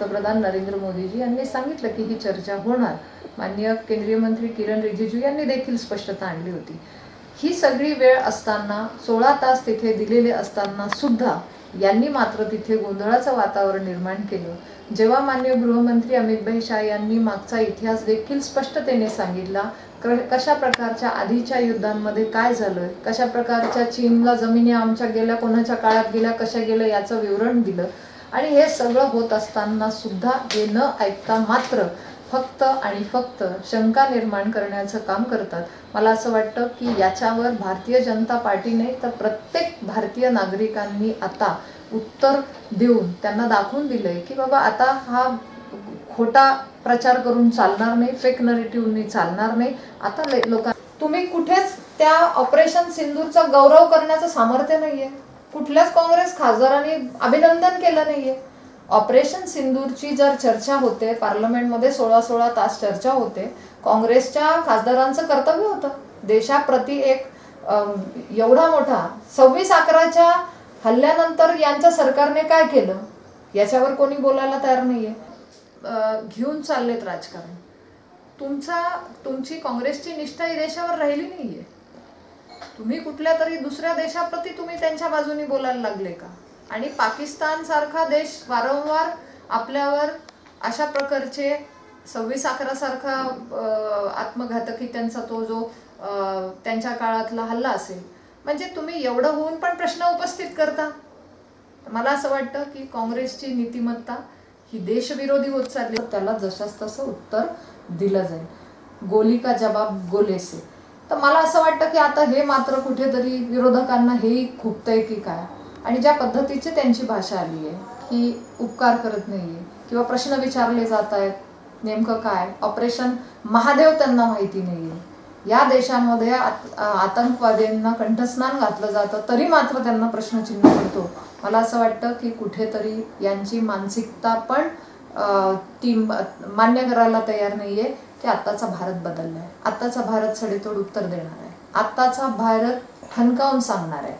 पंतप्रधान नरेंद्र मोदीजी यांनी सांगितलं की ही चर्चा होणार. माननीय केंद्रीय मंत्री किरण रिजिजू यांनी देखील स्पष्टता आणली होती. ही सगळी वेळ असताना सोळा तास तिथे दिलेले असताना सुद्धा यांनी मात्र तिथे गोंधळाचं वातावरण निर्माण केलं. जेव्हा माननीय गृहमंत्री अमितभाई शाह यांनी मागचा इतिहास देखील स्पष्टतेने सांगितला कशा प्रकारच्या आधीच्या युद्धांमध्ये काय झालं कशा प्रकारच्या चीनला जमिनी आमच्या गेल्या कोणाच्या काळात गेल्या कशा गेल्या याचं विवरण दिलं आणि हे सगळं होत असताना सुद्धा हे न ऐकता मात्र फक्त आणि फक्त शंका निर्माण करण्याचं काम करतात. मला असं वाटतं की याच्यावर भारतीय जनता पार्टीने तर प्रत्येक भारतीय नागरिकांनी आता उत्तर देऊन त्यांना दाखवून दिलंय की बाबा आता हा खोटा प्रचार करून चालणार नाही फेक नरेटिव्हनी चालणार नाही. आता लोक तुम्ही कुठेच त्या ऑपरेशन सिंदूरचा गौरव करण्याचं सामर्थ्य नाहीये. कुठल्याच काँग्रेस खासदारांनी अभिनंदन केलं नाहीये. ऑपरेशन सिंदूरची जर चर्चा होते पार्लमेंटमध्ये सोळा सोळा तास चर्चा होते काँग्रेसच्या खासदारांचं कर्तव्य होतं. देशाप्रती एक एवढा मोठा सव्वीस अकराच्या हल्ल्यानंतर यांच्या सरकारने काय केलं? याच्यावर कोणी बोलायला तयार नाहीये. घेऊन चाललेत राजकारण. तुमचा तुमची काँग्रेसची निष्ठा ही देशावर राहिली नाहीये. तुम्ही कुठल्या तरी दुसऱ्या देशाप्रती तुम्ही त्यांच्या बाजूनी बोलायला लागले का? आणि पाकिस्तान सारखा देश वारंवार आपल्यावर अशा प्रकारचे सव्वीस अकरा सारखा आत्मघातकी त्यांचा तो जो त्यांच्या काळातला हल्ला असेल म्हणजे तुम्ही एवढं होऊन पण प्रश्न उपस्थित करता? मला असं वाटतं की काँग्रेसची नीतिमत्ता ही देशविरोधी होत चालली. त्याला जशास तसं उत्तर दिलं जाईल. गोली का जबाब गोलेसे. तर मला असं वाटतं की आता हे मात्र कुठेतरी विरोधकांना हेही खुपतंय की काय. आणि ज्या पद्धतीची त्यांची भाषा आली आहे की उपकार करत नाही आहे किंवा प्रश्न विचारले जात आहेत नेमकं काय? ऑपरेशन महादेव त्यांना माहिती नाही आहे या देशामध्ये आत- आतंकवाद्यांना कंठस्नान घातलं जातं तरी मात्र त्यांना प्रश्नचिन्ह पडतो. मला असं वाटतं की कुठेतरी यांची मानसिकता पण ती मान्य करायला तयार नाही आहे की आत्ताचा भारत बदललाय आत्ताचा भारत सडेतोड उत्तर देणार आहे. आत्ताचा भारत ठणकावून सांगणार आहे.